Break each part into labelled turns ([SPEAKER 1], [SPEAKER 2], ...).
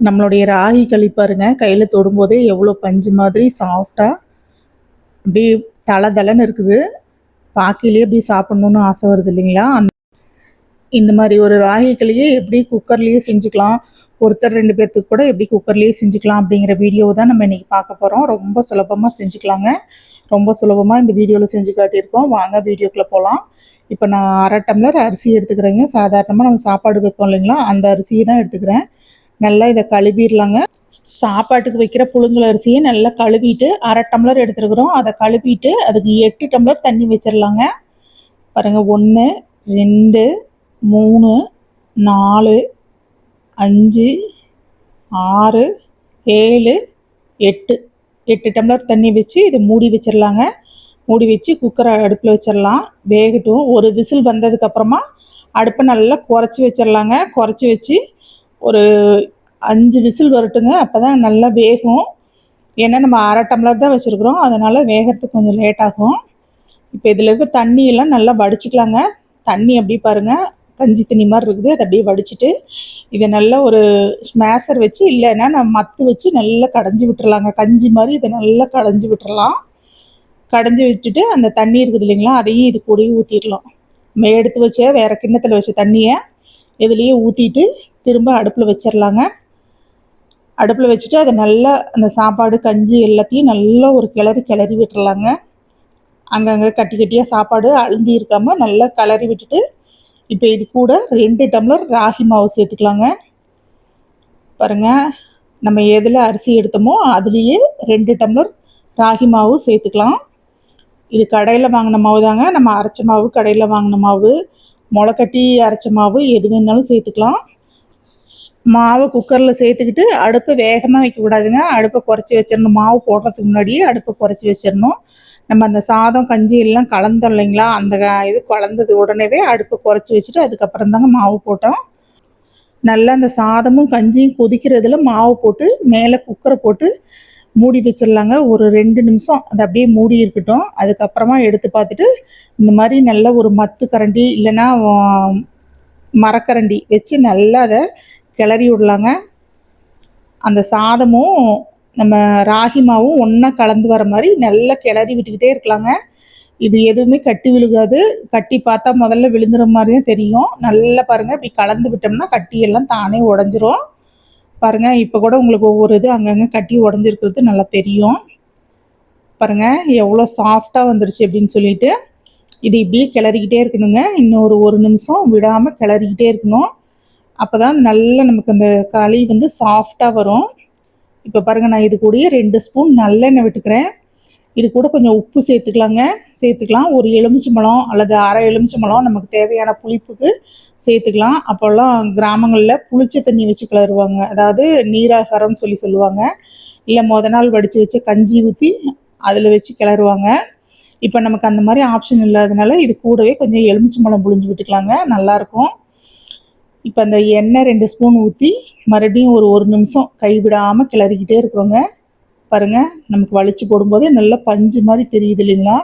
[SPEAKER 1] நம்மளுடைய ராகி களி பாருங்க கையில் தொடும்போதே எவ்வளோ பஞ்சு மாதிரி சாஃப்டாக அப்படியே தலை தலைன்னு இருக்குது. பாக்கிலேயே அப்படியே சாப்பிட்ணுன்னு ஆசை வருது இல்லைங்களா? அந் இந்த மாதிரி ஒரு ராகி களியை எப்படி குக்கர்லேயே செஞ்சுக்கலாம் ஒருத்தர் ரெண்டு பேர்த்துக்கு கூட எப்படி குக்கர்லேயே செஞ்சுக்கலாம் அப்படிங்கிற வீடியோவை தான் நம்ம இன்றைக்கி பார்க்க போகிறோம் ரொம்ப சுலபமாக செஞ்சுக்கலாங்க. ரொம்ப சுலபமாக இந்த வீடியோவில் செஞ்சு காட்டியிருக்கோம். வாங்க வீடியோக்குள்ளே போகலாம் இப்போ நான் அரை டம்ளர் அரிசி எடுத்துக்கிறேங்க. சாதாரணமாக நம்ம சாப்பாடு வைப்போம் இல்லைங்களா? அந்த அரிசியை தான் எடுத்துக்கிறேன். நல்லா இதை கழுவிடலாங்க. சாப்பாட்டுக்கு வைக்கிற புழுங்கல் அரிசியை நல்லா கழுவிட்டு அரை டம்ளர் எடுத்துருக்குறோம். அதை கழுவிட்டு அதுக்கு எட்டு டம்ளர் தண்ணி வச்சிடலாங்க. பாருங்கள் ஒன்று ரெண்டு மூணு நாலு அஞ்சு ஆறு ஏழு எட்டு. எட்டு டம்ளர் தண்ணி வச்சு இதை மூடி வச்சிடலாங்க. மூடி வச்சு குக்கரை அடுப்பில் வச்சிடலாம். வேகட்டும். ஒரு விசில் வந்ததுக்கப்புறமா அடுப்பை நல்லா குறைச்சி வச்சிடலாங்க. குறைச்சி வச்சு ஒரு அஞ்சு விசில் வரட்டுங்க அப்போ தான் நல்லா வேகும். ஏன்னா நம்ம அரை டம்ளர் தான் வச்சுருக்குறோம். அதனால் வேகிறதுக்கு கொஞ்சம் லேட் ஆகும். இப்போ இதில் இருக்க தண்ணியெல்லாம் நல்லா வடிச்சிக்கலாங்க. தண்ணி அப்படி பாருங்கள் கஞ்சி தண்ணி மாதிரி இருக்குது. அதை அப்படியே வடிச்சிட்டு இதை நல்லா ஒரு ஸ்மேஷர் வச்சு இல்லைன்னா நம்ம மத்து வச்சு நல்லா கடைஞ்சி விட்டுறலாங்க. கஞ்சி மாதிரி இதை நல்லா கடைஞ்சி விட்டுறலாம். கடைஞ்சி விட்டுட்டு அந்த தண்ணி இருக்குது இல்லைங்களா அதையும் இது கூடயே ஊற்றிடலாம் மே எடுத்து வச்ச வேறு கிண்ணத்தில் வச்ச தண்ணியை இதுலேயே ஊற்றிட்டு திரும்ப அடுப்பில் வச்சிடலாங்க அடுப்பில் வச்சுட்டு அதை நல்லா அந்த சாப்பாடு கஞ்சி எல்லாத்தையும் நல்லா ஒரு கிளறி கிளறி விட்டுறலாங்க. அங்கங்கே கட்டி கட்டியாக சாப்பாடு அழுந்தி இருக்காமல் நல்லா கிளறி விட்டுட்டு இப்போ இது கூட ரெண்டு டம்ளர் ராகி மாவு சேர்த்துக்கலாங்க. பாருங்கள் நம்ம எதில் அரிசி எடுத்தோமோ அதுலேயே ரெண்டு டம்ளர் ராகி மாவு சேர்த்துக்கலாம். இது கடையில் வாங்கின மாவு தாங்க. நம்ம அரைச்ச மாவு கடையில் வாங்கின மாவு. முளைக்கட்டி அரைச்ச மாவு எது வேணாலும் சேர்த்துக்கலாம். மாவை குக்கரில் சேர்த்துக்கிட்டு அடுப்பை வேகமாக வைக்கக்கூடாதுங்க அடுப்பை குறைச்சி வச்சிடணும். மாவு போடுறதுக்கு முன்னாடியே அடுப்பை குறைச்சி வச்சிடணும். நம்ம அந்த சாதம் கஞ்சி எல்லாம் கலந்தோம் இல்லைங்களா? அந்த இது கலந்தது உடனேவே அடுப்பை குறைச்சி வச்சுட்டு அதுக்கப்புறம் தாங்க மாவு போட்டோம். நல்லா அந்த சாதமும் கஞ்சியும் கொதிக்கிறதுல மாவு போட்டு மேலே குக்கரை போட்டு மூடி வச்சிடலாங்க. ஒரு ரெண்டு நிமிஷம் அது அப்படியே மூடி இருக்கட்டும். அதுக்கப்புறமா எடுத்து பார்த்துட்டு இந்த மாதிரி நல்ல ஒரு மத்து கரண்டி இல்லைன்னா மரக்கரண்டி வச்சு நல்லா அதை கிளறி விடலாங்க. அந்த சாதமும் நம்ம ராகி மாவும் ஒன்றா கலந்து வர மாதிரி நல்லா கிளறி விட்டுக்கிட்டே இருக்கலாங்க. இது எதுவுமே கட்டி விழுகாது. கட்டி பார்த்தா முதல்ல விழுந்துற மாதிரி தான் தெரியும். நல்லா பாருங்கள் இப்படி கலந்து விட்டோம்னா கட்டியெல்லாம் தானே உடஞ்சிரும். பாருங்கள் இப்போ கூட உங்களுக்கு ஒவ்வொரு இது அங்கங்கே கட்டி உடஞ்சிருக்கிறது நல்லா தெரியும். பாருங்கள் எவ்வளோ சாஃப்டாக வந்துருச்சு அப்படின்னு சொல்லிட்டு. இது இப்படியே கிளறிக்கிட்டே இருக்கணுங்க. இன்னொரு ஒரு நிமிஷம் விடாமல் கிளறிக்கிட்டே இருக்கணும். அப்போ தான் நல்லா நமக்கு அந்த களி வந்து சாஃப்டாக வரும். இப்போ பாருங்கள் நான் இது கூடயே ரெண்டு ஸ்பூன் நல்லெண்ணெய் விட்டுக்கிறேன். இது கூட கொஞ்சம் உப்பு சேர்த்துக்கலாங்க. சேர்த்துக்கலாம். ஒரு எலுமிச்சம்பழம் அல்லது அரை எலுமிச்சம்பழம் நமக்கு தேவையான புளிப்புக்கு சேர்த்துக்கலாம். அப்போல்லாம் கிராமங்களில் புளிச்ச தண்ணி வச்சு கிளறுவாங்க அதாவது நீராகாரம்னு சொல்லி சொல்லுவாங்க. இல்லை மொதல் நாள் வடித்து வச்சு கஞ்சி ஊற்றி அதில் வச்சு கிளறுவாங்க. இப்போ நமக்கு அந்த மாதிரி ஆப்ஷன் இல்லாதனால இது கூடவே கொஞ்சம் எலுமிச்சம்பழம் புழிஞ்சு விட்டுக்கலாங்க. நல்லாயிருக்கும் இப்போ அந்த எண்ணெய் ரெண்டு ஸ்பூன் ஊற்றி மறுபடியும் ஒரு ஒரு நிமிஷம் கைவிடாமல் கிளறிக்கிட்டே இருக்கிறோங்க. பாருங்கள் நமக்கு வலிச்சு போடும்போதே நல்லா பஞ்சு மாதிரி தெரியுது இல்லைங்களா?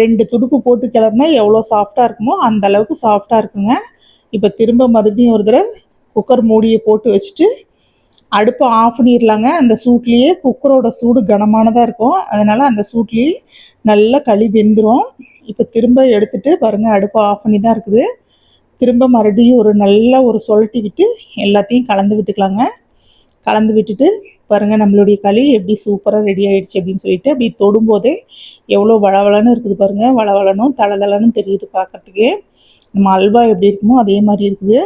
[SPEAKER 1] ரெண்டு துடுப்பு போட்டு கிளறினா எவ்வளோ சாஃப்டாக இருக்குமோ அந்த அளவுக்கு சாஃப்டாக இருக்குங்க. இப்போ திரும்ப மறுபடியும் ஒரு தடவை குக்கர் மூடியை போட்டு வச்சுட்டு அடுப்பை ஆஃப் பண்ணிடலாங்க அந்த சூட்லேயே குக்கரோட சூடு கனமானதாக இருக்கும். அதனால் அந்த சூட்லேயே நல்லா களி வெந்துடும் இப்போ திரும்ப எடுத்துகிட்டு பாருங்கள் அடுப்பை ஆஃப் பண்ணி தான் இருக்குது. திரும்ப மறுபடியும் ஒரு நல்லா ஒரு சொலட்டி விட்டு எல்லாத்தையும் கலந்து விட்டுக்கலாங்க. கலந்து விட்டுட்டு பாருங்கள் நம்மளுடைய களி எப்படி சூப்பராக ரெடி ஆகிடுச்சு அப்படின்னு சொல்லிட்டு அப்படி தொடும்போதே எவ்வளோ வளவளன்னு இருக்குது பாருங்கள் வளவளனும் தளதளன்னு தெரியுது பார்க்குறதுக்கே. நம்ம அல்வா எப்படி இருக்குமோ அதே மாதிரி இருக்குது.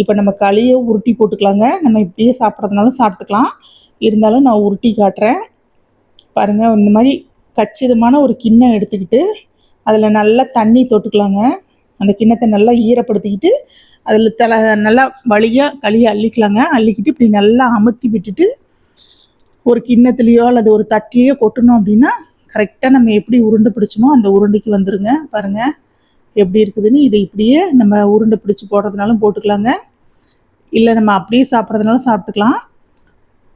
[SPEAKER 1] இப்போ நம்ம களியை உருட்டி போட்டுக்கலாங்க. நம்ம இப்படியே சாப்பிட்றதுனாலும் சாப்பிட்டுக்கலாம். இருந்தாலும் நான் உருட்டி காட்டுறேன். பாருங்கள் இந்த மாதிரி கச்சிதமான ஒரு கிண்ணம் எடுத்துக்கிட்டு அதில் நல்லா தண்ணி தொட்டுக்கலாங்க. அந்த கிண்ணத்தை நல்லா ஈரப்படுத்திக்கிட்டு அதில் தலை நல்லா வழியாக களியை அள்ளிக்கலாங்க. அள்ளிக்கிட்டு இப்படி நல்லா அமுத்தி விட்டுட்டு ஒரு கிண்ணத்துலேயோ அல்லது ஒரு தட்டிலையோ கொட்டணும் அப்படின்னா கரெக்டாக நம்ம எப்படி உருண்டை பிடிச்சோமோ அந்த உருண்டைக்கு வந்துருங்க. பாருங்கள் எப்படி இருக்குதுன்னு இதை இப்படியே நம்ம உருண்டை பிடிச்சி போடுறதுனாலும் போட்டுக்கலாங்க. இல்லை நம்ம அப்படியே சாப்பிட்றதுனாலும் சாப்பிட்டுக்கலாம்.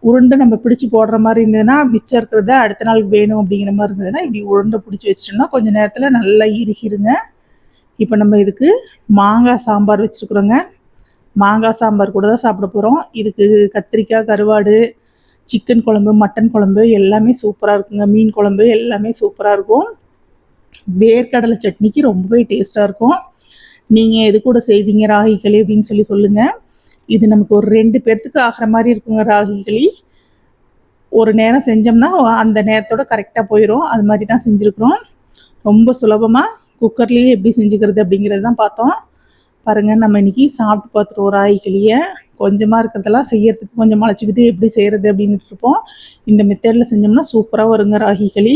[SPEAKER 1] உருண்டை நம்ம பிடிச்சி போடுற மாதிரி இருந்ததுன்னா மிச்சம் இருக்கிறத அடுத்த நாளுக்கு வேணும் அப்படிங்கிற மாதிரி இருந்ததுன்னா இப்படி உருண்டை பிடிச்சி வச்சிட்டோம்னா கொஞ்சம் நேரத்தில் நல்லா இறுகிருங்க. இப்போ நம்ம இதுக்கு மாங்காய் சாம்பார் வச்சுருக்குறோங்க. மாங்காய் சாம்பார் கூட தான் சாப்பிட போகிறோம் இதுக்கு கத்திரிக்காய் கருவாடு சிக்கன் குழம்பு மட்டன் குழம்பு எல்லாமே சூப்பராக இருக்குங்க. மீன் குழம்பு எல்லாமே சூப்பராக இருக்கும். வேர்க்கடலை சட்னிக்கு ரொம்பவே டேஸ்ட்டாக இருக்கும். நீங்கள் எது கூட செய்வீங்க? ராகி களி அப்படின்னு சொல்லி சொல்லுங்கள் இது நமக்கு ஒரு ரெண்டு பேர்த்துக்கு ஆகிற மாதிரி இருக்குங்க ராகி களி. ஒரு நேரம் செஞ்சோம்னா அந்த நேரத்தோட கரெக்டாக போயிடும் அது மாதிரி தான் செஞ்சுருக்குறோம். ரொம்ப சுலபமாக குக்கர்லேயே எப்படி செஞ்சுக்கிறது அப்படிங்கிறது தான் பார்த்தோம். பாருங்கள் நம்ம இன்றைக்கி சாப்பிட்டு பார்த்துருவோம் ராகி களியை கொஞ்சமாக இருக்கிறதெல்லாம் செய்யறதுக்கு கொஞ்சம் மலைச்சிக்கிட்டு எப்படி செய்கிறது அப்படின்னு இருப்போம். இந்த மெத்தடில் செஞ்சோம்னா சூப்பராக வருங்க ராகி களி.